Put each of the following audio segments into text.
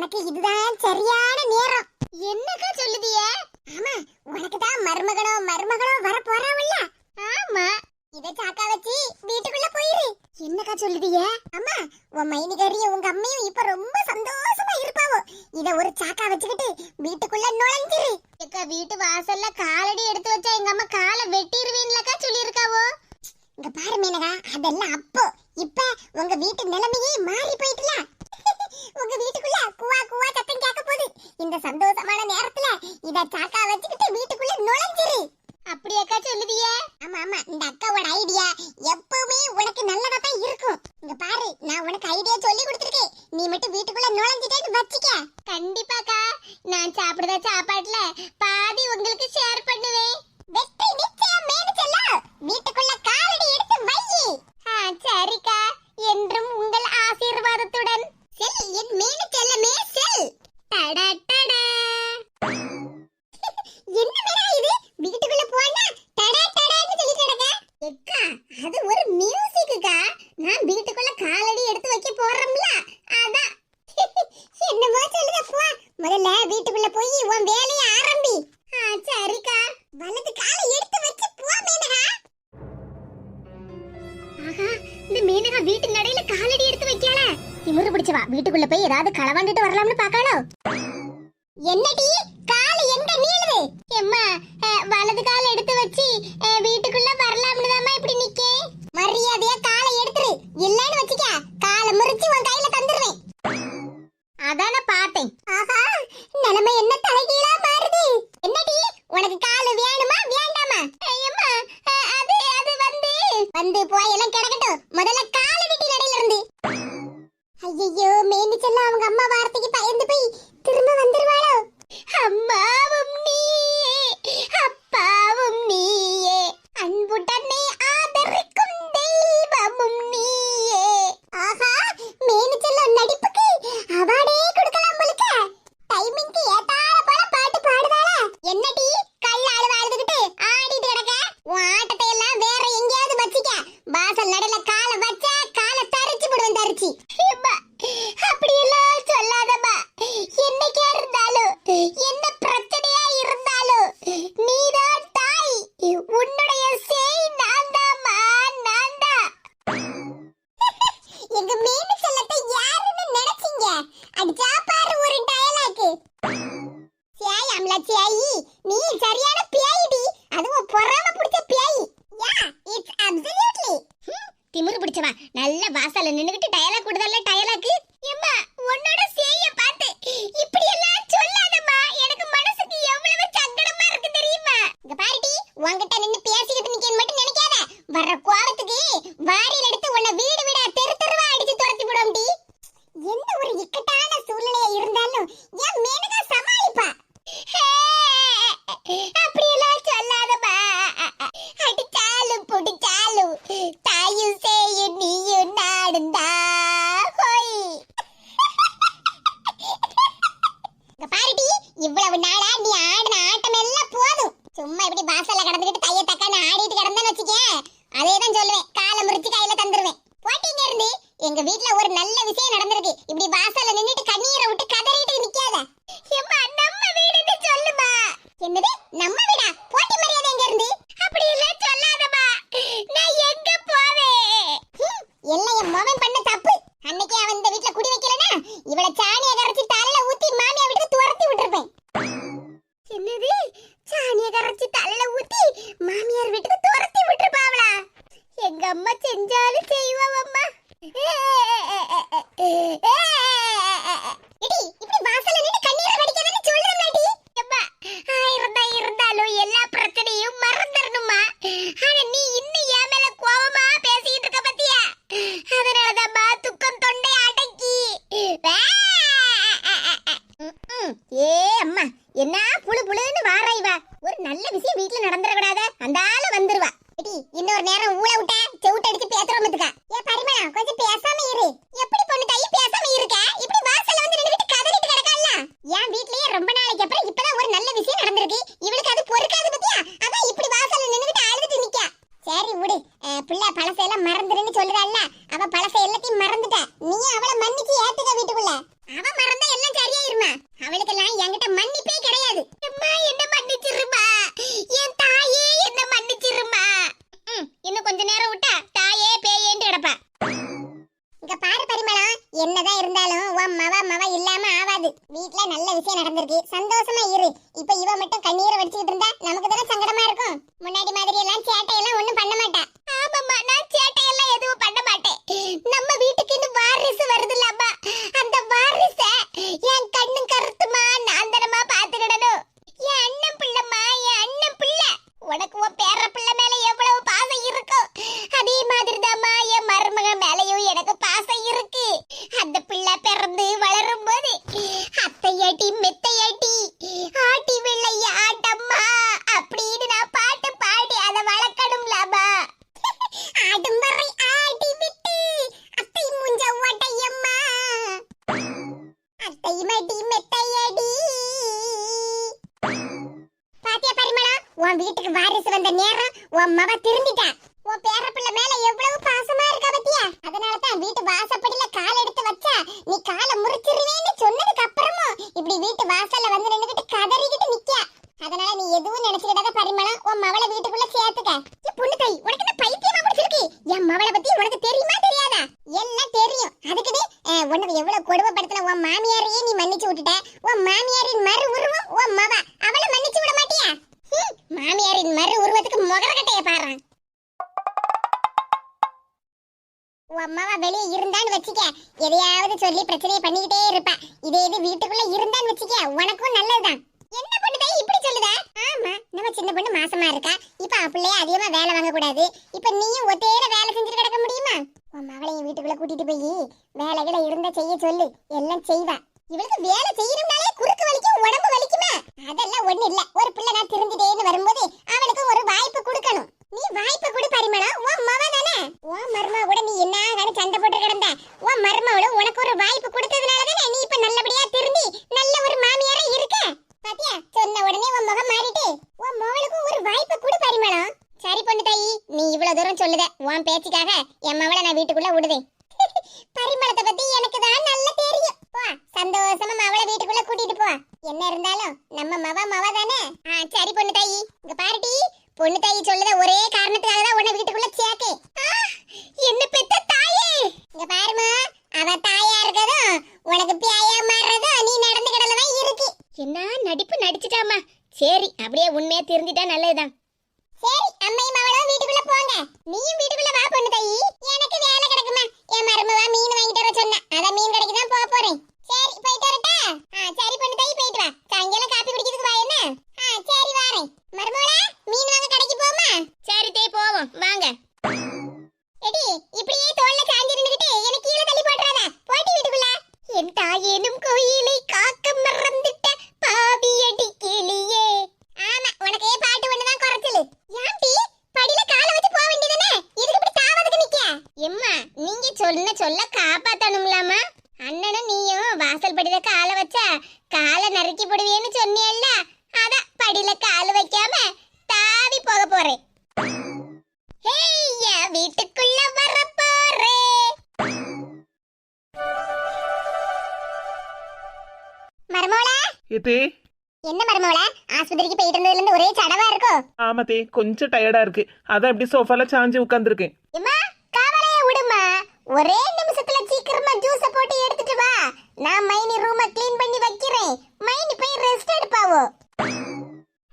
உனக்கு இதுதான் சரியான நேரம். என்னக்கா சொல்லுதிய? ஆமா உனக்கு தான் மருமகனோ மருமகளோ வர போறாவல்ல ஆமா இத சாக்கா வச்சு வீட்டுக்குள்ள போயிரு. என்னக்கா சொல்லுதிய? அம்மா உன் மைனிகாரியும் உங்க அம்மையும் இப்ப ரொம்ப சந்தோஷமா இருப்பாவோ. இத ஒரு சாக்கா வச்சுக்கிட்டு வீட்டுக்குள்ள நுழைஞ்சிரு. அக்கா வீட்டு வாசல்ல காலடி எடுத்து வச்சா எங்க அம்மா காலை வெட்டிடுவீன்லக்கா சொல்லியிருக்காவோ? இங்க பாரு மீனகா அதெல்லாம் அப்போ. இப்ப உங்க வீட்டு நிலைமையே மாறி போயிட்டுல. உங்க வீட்டுக்குள்ள குவா குவா சத்தம் கேட்க போகுது இந்த சந்தோஷமான நேரத்துல இத சாக்கா வச்சுக்கிட்டு வீட்டுக்குள்ள நுழைஞ்சிரு. அப்படியாக்கா சொல்லுவியே ஆமா ஆமா. இந்த அக்காவோட ஐடியா எப்ப வீட்டு நடையில காலடி எடுத்து வைக்கல. திமிரு பிடிச்சவா வீட்டுக்குள்ள போய் ஏதாவது களவாண்டுட்டு வரலாம்னு பாக்காளோ என்னடி? கிடக்கட்டும். முதல்ல கால வெட்டி நடையில இருந்து. ஐயோ மேனி செல்ல அவங்க அம்மா அம்மாவும் நீ அப்பாவும் நீ பிடிச்சவன். நல்ல வாசல்ல நின்னுகிட்டு டயலாக் சந்தோஷமா இரு. இப்ப இவ மட்டும் கண்ணீரை வடிச்சுக்கிட்டு இருந்தா நமக்கு தானே சங்கடமா இருக்கும்? முன்னாடி மாதிரி எல்லாம் சேட்டை எல்லாம் ஒண்ணும் பண்ண மாட்டா ஆமாம்மா நான் சேட்டை எல்லாம் எதுவும் பண்ண மாட்டேன் நம்ம வீட்டுக்கு இன்னும் வாரிசு வருதுல்ல அம்மா அந்த வாரிச என் கண்ணும் கருத்துமா நான் தானமா பாத்துக்கிடணும் என் அண்ணன் பிள்ளைம்மா என் அண்ணன் பிள்ளை உனக்கு உன் பேர பிள்ளை மேல எவ்வளவு பாசம் இருக்கும் அதே மாதிரி என் மருமக மேலயும் எனக்கு பாசம் இருக்கு அந்த பிள்ளை பிறந்து வளரும் போது அத்தையாட்டி மெத்தையாட்டி ஆட்டி வெள்ளைய ஆட்டம்மா அப்படின்னு நான் பாட்டு பாடி அதை வளர்க்கணும்லாமா ஆடும்பறை ஆடி விட்டு அத்தை முஞ்ச ஓட்டையம்மா அத்தை மடி மெத்தையடி பாத்தியா பரிமளா உன் வீட்டுக்கு வாரிசு வந்த நேரம் உன் மவ திரும்பிட்டா உன் பேர பிள்ளை மேல எவ்வளவு பாசமா இருக்கா பத்தியா அதனால தான் வீட்டு வாசப்படியில கால் எடுத்து வச்சா நீ காலை முறிச்சிருவேன்னு சொன்னதுக்கு அப்புறமும் இப்படி வீட்டு வாசல்ல வந்து நின்னுகிட்டு கதறிக்கிட்டு நிக்கியா? அதனால நீ எதுவும் நினைச்சிடாத பரிமளம் உன் மவளை வீட்டுக்குள்ள சேர்த்துக்க. ஏ பொண்ணு தாய் உனக்கு என்ன பைத்தியமா பிடிச்சிருக்கு? என் மவளை பத்தி உனக்கு தெரியுமா தெரியாதா? எல்லாம் தெரியும். அதுக்குது அஹ், உனக்கு எவ்வளவு கொடுமைப்படுத்தின உன் மாமியாரையே நீ மன்னிச்சு விட்டுட்ட. உன் மாமியாரின் மறு உருவம் உன் மவ. அவளை மன்னிச்சு விட மாட்டியா? மாமியாரின் மறு உருவத்துக்கு முகரக்கட்டைய பாரு உன் அம்மாவா வெளியே இருந்தான்னு வச்சுக்க. எதையாவது சொல்லி பிரச்சனையை பண்ணிக்கிட்டே இருப்பா. இதே இது வீட்டு உனக்கும் நல்லதுதான். என்ன பொண்ணு இப்படி சொல்லுதா? ஆமா நம்ம சின்ன பொண்ணு மாசமா இருக்கா. இப்ப அப்படியே அதிகமா வேலை வாங்க கூடாது. இப்ப நீயும் ஒத்தேர வேலை செஞ்சுட்டு கிடக்க முடியுமா? உன் மகளையும் வீட்டுக்குள்ள கூட்டிட்டு போய் வேலைகளை இருந்தா செய்ய சொல்லு. எல்லாம் செய்வா. இவளுக்கு வேலை செய்யணும்னாலே குறுக்கு வலிக்கும் உடம்பு வலிக்குமா? அதெல்லாம் ஒண்ணு இல்ல. ஒரு பிள்ளை நான் திருந்திட்டேன்னு வரும்போது அவளுக்கு ஒரு வாய்ப்பு கொடுக்கணும். நீ வாய்ப்பு கொடு பரிமளா. உன் மவ தானே? உன் மருமக கூட நீ என்ன சண்டை போட்டு கிடந்த? உன் மருமாவோட உனக்கு ஒரு வாய்ப்பு கொடுத்ததுனால தானே நீ இப்ப நல்லபடியா திருந்தி நல்ல ஒரு மாமியாரா இருக்க பாத்தியா சொன்ன உடனே உன் முகம் மாறிட்டு உன் மவளுக்கும் ஒரு வாய்ப்பு கொடு பரிமளம் சரி பொண்ணு தாயி நீ இவ்வளவு தூரம் சொல்லுத உன் பேச்சுக்காக என் மவளை நான் வீட்டுக்குள்ள விடுதேன் பரிமளத்தை பத்தி எனக்கு தான் நல்லா தெரியும். போ சந்தோஷமா மவளை வீட்டுக்குள்ள கூட்டிட்டு போ. என்ன இருந்தாலும் நம்ம மவ மவ தானே? ஆ சரி பொண்ணு தாயி. இங்க பாருடி பொண்ணு தாயி சொல்லுத ஒரே காரணத்துக்காக தான் உன்னை வீட்டுக்குள்ள சேர்க்கேன் என்ன பெத்த தாயே? இங்க பாருமா அவ தாயா இருக்கதும் உனக்கு பியாயா மாறுறதும் நீ நடந்து தான் இருக்கு. என்ன நடிப்பு நடிச்சிட்டாமா சரி அப்படியே உண்மையா திருந்திட்டா நல்லதுதான். சரி அம்மையும் அவளும் போங்க நீயும் வீட்டுக்குள்ள வா பொண்ணு தாயி. எனக்கு வேலை கிடக்குமா? என் மருமவா மீன் வாங்கிட்டு வர சொன்னா. ஏத்தே. என்ன மருமோளா ஆஸ்பத்திரிக்கு போயிட்டு இருந்ததுல இருந்து ஒரே சடவா இருக்கோ? ஆமாத்தே கொஞ்சம் டயர்டா இருக்கு. அதான் இப்படி சோஃபால சாஞ்சு உட்காந்துருக்கேன் எம்மா கவலைய விடுமா ஒரே நிமிஷத்துல சீக்கிரமா ஜூஸ போட்டு எடுத்துட்டு வா. நான் மைனி ரூம க்ளீன் பண்ணி வைக்கிறேன். மைனி போய் ரெஸ்ட் எடுப்பாவோ.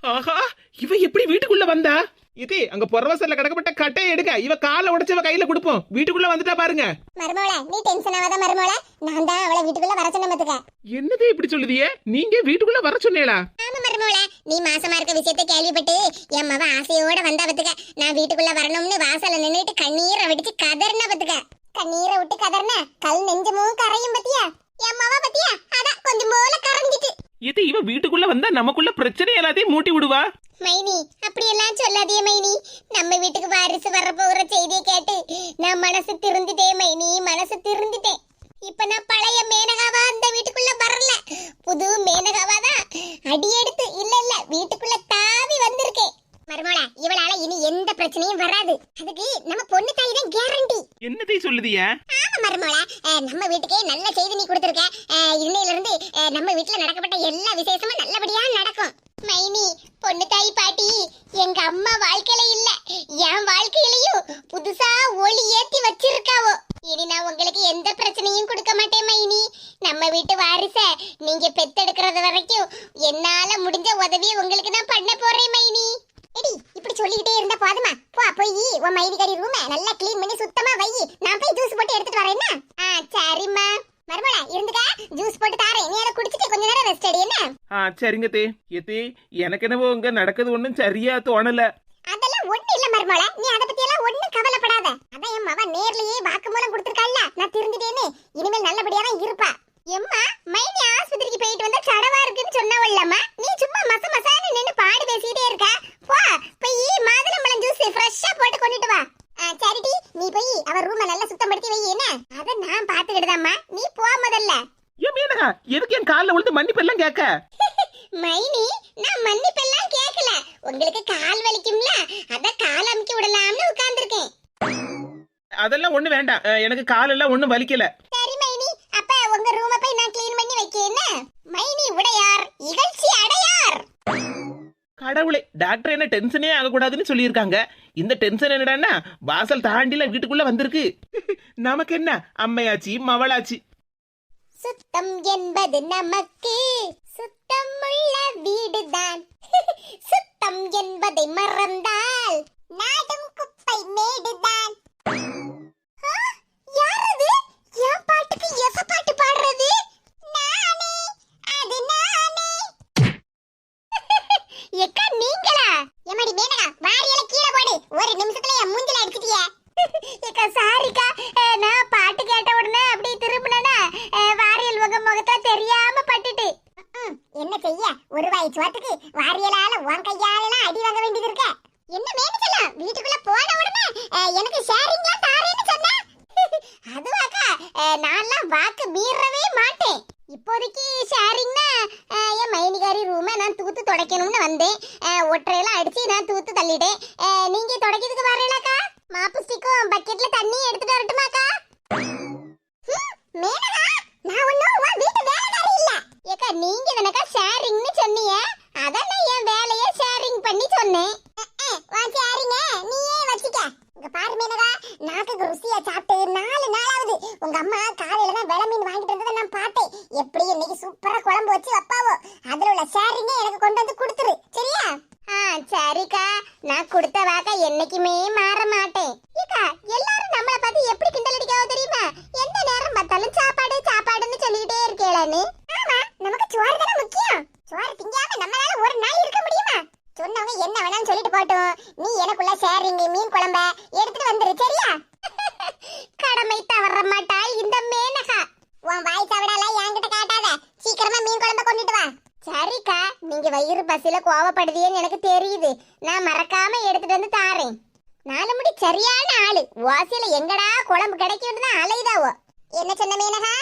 ஆஹா இவ எப்படி வீட்டுக்குள்ள வந்தா? இதே அங்க புறவசல்ல கிடக்கப்பட்ட கட்டையை எடுக்க இவ காலை உடைச்சவ கையில கொடுப்போம். வீட்டுக்குள்ள வந்துட்டா பாருங்க. மருமோள நீ டென்ஷன் ஆகாத மருமோள. நான் தான் அவளை வீட்டுக்குள்ள வர சொன்ன பாத்துக்க. என்னதே இப்படி சொல்லுதியே? நீங்க வீட்டுக்குள்ள வர சொன்னீங்களா? ஆமா மருமோள நீ மாசமா இருக்க விஷயத்தை கேள்விப்பட்டு என் மவ ஆசையோட வந்தா பத்துக்க. நான் வீட்டுக்குள்ள வரணும்னு வாசல்ல நின்னுட்டு கண்ணீரை வெடிச்சு கதறின பத்துக்க. கண்ணீரை விட்டு கதறின? கல் நெஞ்சமும் கரையும் பத்தியா? என் மவ பத்தியா? அதான் கொஞ்சம் போல கரைஞ்சிட்டு. இது இவ வீட்டுக்குள்ள வந்தா நமக்குள்ள பிரச்சனை எல்லாத்தையும் மூட்டி விடுவா. மைனி அப்படியெல்லாம் சொல்லாதே மைனி. நம்ம வீட்டுக்கு வாரிசு வர போகிற செய்தியை கேட்டு நான் மனசு திருந்துட்டேன் மைனி மனசு திருந்துட்டேன். இப்ப நான் பழைய மேனகாவா அந்த வீட்டுக்குள்ள வரல. புது மேனகாவா தான் அடி எடுத்து இல்ல இல்ல வீட்டுக்குள்ள தாவி வந்திருக்கேன் மருமோளா இவளால இனி எந்த பிரச்சனையும் வராது. அதுக்கு நம்ம பொண்ணு தாய் தான் கேரண்டி என்னதை சொல்லுதிய? ஆமா மருமகளா அஹ், நம்ம வீட்டுக்கே நம்ம வீட்டுல நடக்கப்பட்ட எல்லா விசேஷமும் நல்லபடியா நடக்கும். மைனி பொண்ணு தாய் பாட்டி எங்க அம்மா வாழ்க்கையில இல்ல. என் வாழ்க்கையிலயும் புதுசா ஒளி ஏத்தி வச்சிருக்காவோ. இனி நான் உங்களுக்கு எந்த பிரச்சனையும் கொடுக்க மாட்டேன் மைனி. நம்ம வீட்டு வாரிச நீங்க பெத்தெடுக்கிறது வரைக்கும் என்னால முடிஞ்ச உதவியை உங்களுக்கு நான் பண்ண போறேன் மைனி. எடி இப்படி சொல்லிக்கிட்டே இருந்தா போதுமா? போ போய் உன் மைனி கறி ரூம நல்லா க்ளீன் பண்ணி சுத்தமா வை. நான் போய் ஜூஸ் போட்டு எடுத்துட்டு வரேன்னா ஆ சரிம்மா. மருமலா இருந்துக்கா. ஜூஸ் போட்டு தாரேன் நீ அதை குடிச்சிட்டு கொஞ்ச நேரம் ரெஸ்ட் எடு என்ன ஆ சரிங்க தே. எத்தே எனக்கு என்னவோ இங்க நடக்குது ஒண்ணும் சரியா தோணல. அதெல்லாம் ஒண்ணு இல்ல மருமல நீ அத பத்தி எல்லாம் ஒண்ணு கவலைப்படாத. அதான் என் மவ நேர்லயே வாக்குமூலம் கொடுத்திருக்காள்ல. நான் திருந்திட்டேனே. இனிமேல் நல்லபடியா தான் இருப்பா. எம்மா மைனி ஆஸ்பத்திரிக்கு போயிட்டு வந்தா சடவா இருக்குன்னு சொன்னவள்ளம்மா நீ சும்மா மச மசான்னு நின்னு பாடு பேசிட்டே இருக்க. போ போய் மாதுளம்பழம் ஜூஸ் ஃப்ரெஷ்ஷா போட்டு கொண்டுட்டு வா. ஆ, சரிடி நீ போய் அவ ரூம நல்லா சுத்தப்படுத்தி வை என்ன? அத நான் பாத்துக்கிட்டுதாம்மா நீ போ முதல்ல. ஏன் மீனகா எதுக்கு என் காலில் விழுந்து மன்னிப்பு எல்லாம் கேட்க? மைனி நான் மன்னிப்பெல்லாம் கேட்கல. உங்களுக்கு கால் வலிக்கும்ல? அத கால் அமுக்கி விடலாம்னு உட்கார்ந்திருக்கேன். அதெல்லாம் ஒண்ணு வேண்டாம். எனக்கு காலெல்லாம் ஒண்ணும் வலிக்கல. சரி மைனி. அப்ப உங்க ரூம போய் நான் க்ளீன் பண்ணி வைக்கேன் மைனி உடையார். இகழ்ச்சி அடையார். கடவுளே டாக்டர் என்ன டென்ஷனே ஆகக்கூடாதுன்னு சொல்லியிருக்காங்க. இந்த டென்ஷன் என்னடான்னா வாசல் தாண்டில வீட்டுக்குள்ள வந்திருக்கு. நமக்கு என்ன? அம்மையாச்சி மவளாச்சி சுத்தம் என்பது நமக்கு சுத்தம் உள்ள வீடுதான். சுத்தம் என்பதை மறந்தால் நாடும் குப்பை மேடுதான் ஆ, யாரது என் பாட்டுக்கு எச பாட்டு பாடுறது நானே அது நானே எக்கா நீங்களா எம்மாடி மேனகா வாரியல கீழே போடு ஒரு நிமிஷத்துல என் மூஞ்சில அடிச்சிட்டியே எக்கா சாரிக்கா அஹ், நான் பாட்டு கேட்ட உடனே அப்படி திரும்பினேனா வாரியல் முக முகத்தா தெரியாம பட்டுட்டு ம்ம், என்ன செய்ய? ஒரு வாய் சோத்துக்கு வாரியலால உன் கையாலலாம் அடி வாங்க வேண்டியது இருக்க. என்ன மேனு சொல்லலாம் வீட்டுக்குள்ள போன உடனே எனக்கு ஷேரிங்லாம் தாரேன்னு சொன்னா? அதுவாக்கா நான்லாம் வாக்கு மீறவே மாட்டேன். இப்போதைக்கு ஷேரிங்னா என் மைனிகாரி ரூமை நான் தூத்து துடைக்கணும்னு வந்தேன். ஒற்றையெல்லாம் அடிச்சு நான் தூத்து தள்ளிட்டேன். நீங்கள் நீங்க துடைக்கிறதுக்கு வரீங்களாக்கா மாப்பு ஸ்டிக்கும் பக்கெட்ல தண்ணி எடுத்துட்டு வரட்டுமாக்கா? மேனகா நான் ஒன்றும் உன் வீட்டு வேலைக்காரி இல்லை. ஏக்கா நீங்க தானக்கா ஷேரிங்னு சொன்னீங்க அதான் நான் என் வேலையை ஷேரிங் பண்ணி சொன்னேன் அஹ், அஹ், உன் ஷேரிங்க நீயே வச்சுக்க இங்க பாரு மேனகா நாக்குக்கு ருசியா சாப்பிட்டு நாலு நாளாவது உங்க அம்மா காலையில தான் வெள மீன் வாங்கிட்டு வந்ததை நான் பார்த்தேன் எப்படி இன்னைக்கு சூப்பரா குழம்பு வச்சு வைப்பாவோ அதுல உள்ள ஷேரிங்க எனக்கு கொண்டு வந்து கொடுத்துரு சரியா ஆ சரிக்கா நான் கொடுத்த வாக்கா என்னைக்குமே மாற மாட்டேன் ஏக்கா எல்லாரும் நம்மள பார்த்து எப்படி கிண்டல் அடிக்காவோ தெரியுமா எந்த நேரம் பார்த்தாலும் சாப்பாடு சாப்பாடுன்னு சொல்லிட்டே ஆமா நமக்கு சோறு தானே முக்கியம். சோறு திங்காம நம்மளால ஒரு நாள் இருக்க முடியுமா? சொன்னவங்க என்ன வேணாம்னு சொல்லிட்டு போட்டும் நீ எனக்குள்ள சேரிங்க மீன் குழம்ப. எடுத்துட்டு வந்துரு சரியா? கடமை தவற மாட்டாய் இந்த மேனகா. உன் வாய் தவிடலாம் என்கிட்ட காட்டாத. சீக்கிரமா மீன் குழம்ப கொண்டுட்டு வா. சரிக்கா நீங்க வயிறு பசியில கோவப்படுதியேன்னு எனக்கு தெரியுது. நான் மறக்காம எடுத்துட்டு வந்து தாரேன். நாலு முடி சரியான ஆளு. வாசியில எங்கடா குழம்பு கிடைக்கும்னு தான் அலைதாவோ என்ன சொன்ன மீனகா?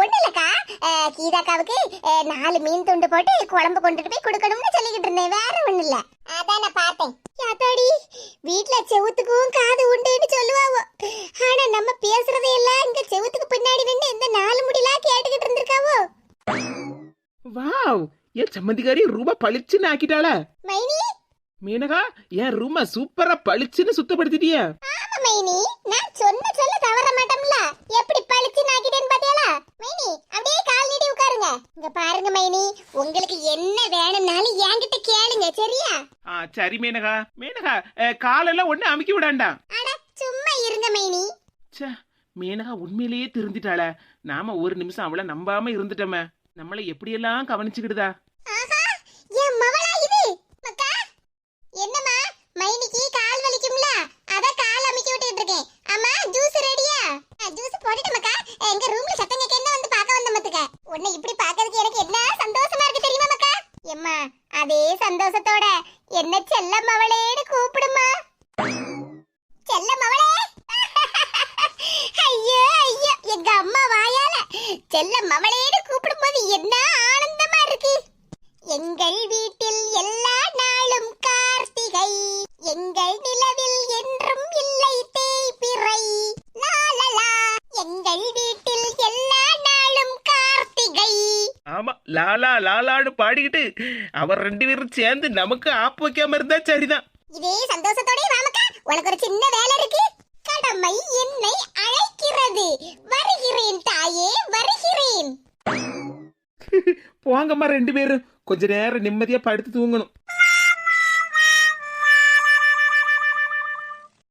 ஒண்ணு இல்லக்கா. கீதாக்காவுக்கு நாலு மீன் துண்டு போட்டு குழம்பு கொண்டுட்டு போய் கொடுக்கணும்னு சொல்லிக்கிட்டு இருந்தேன். வேற ஒண்ணு இல்ல. அதான் நான் பார்த்தேன். யாத்தாடி வீட்ல செவுத்துக்கும் காது உண்டுன்னு சொல்லுவாவோ. ஆனா நம்ம பேசுறதையெல்லாம் இங்க செவுத்துக்கு பின்னாடி நின்று இந்த நாலு முடிலாம் கேட்டுக்கிட்டு இருந்திருக்காவோ? வாவ் என் சம்மந்திக்காரி ரூபா பளிச்சுன்னு ஆக்கிட்டாளா. மைனி? மீனகா என் ரூம சூப்பரா பளிச்சுன்னு சுத்தப்படுத்திட்டிய. ஆமா மைனி. நான் சொன்ன சொல்ல தவற மாட்டோம்ல எப்படி பழிச்சு நாக்கிட்டேன்னு பாத்தியாளா மைனி அப்படியே கால் நீட்டி உட்காருங்க இங்க பாருங்க மைனி உங்களுக்கு என்ன வேணும்னாலும் என்கிட்ட கேளுங்க சரியா ஆ சரி மீனகா. மீனகா காலெல்லாம் ஒண்ணு அமுக்கி விடாண்டா. சும்மா இருங்க மைனி. மீனகா உண்மையிலேயே திருந்திட்டாள. நாம ஒரு நிமிஷம் அவளை நம்பாம இருந்துட்டோமே. நம்மளை எப்படியெல்லாம் கவனிச்சுக்கிடுதா? என்னம்மா மைனிக்கு கால் வலிக்கும்ல? அத கால் அமுக்கி விட்டுட்டு இருக்கேன் அம்மா ஜூஸ் ரெடியா ஜூஸ் போட்டுட்டு மக்கா எங்க ரூம்ல சத்தம் கேட்க வந்து பார்க்க வந்த மத்துக்க உன்னை இப்படி பார்க்கிறதுக்கு எனக்கு என்ன சந்தோஷமா இருக்கு தெரியுமா மக்கா? எம்மா அதே சந்தோஷத்தோட. என்ன செல்ல மவளேன்னு கூப்பிடுமா? செல்ல மவளே ஐயோ ஐயோ எங்க அம்மா வாயால. செல்ல லாலா லாலான்னு பாடிக்கிட்டு அவர் ரெண்டு பேரும் சேர்ந்து நமக்கு ஆப்பு வைக்காம இருந்தா சரிதான். இதே சந்தோஷத்தோட வாமக்கா உனக்கு ஒரு சின்ன வேலை இருக்கு. கடமை என்னை அழைக்கிறது. வருகிறேன் தாயே வருகிறேன். போங்கம்மா ரெண்டு பேரும். கொஞ்ச நேரம் நிம்மதியா படுத்து தூங்கணும்.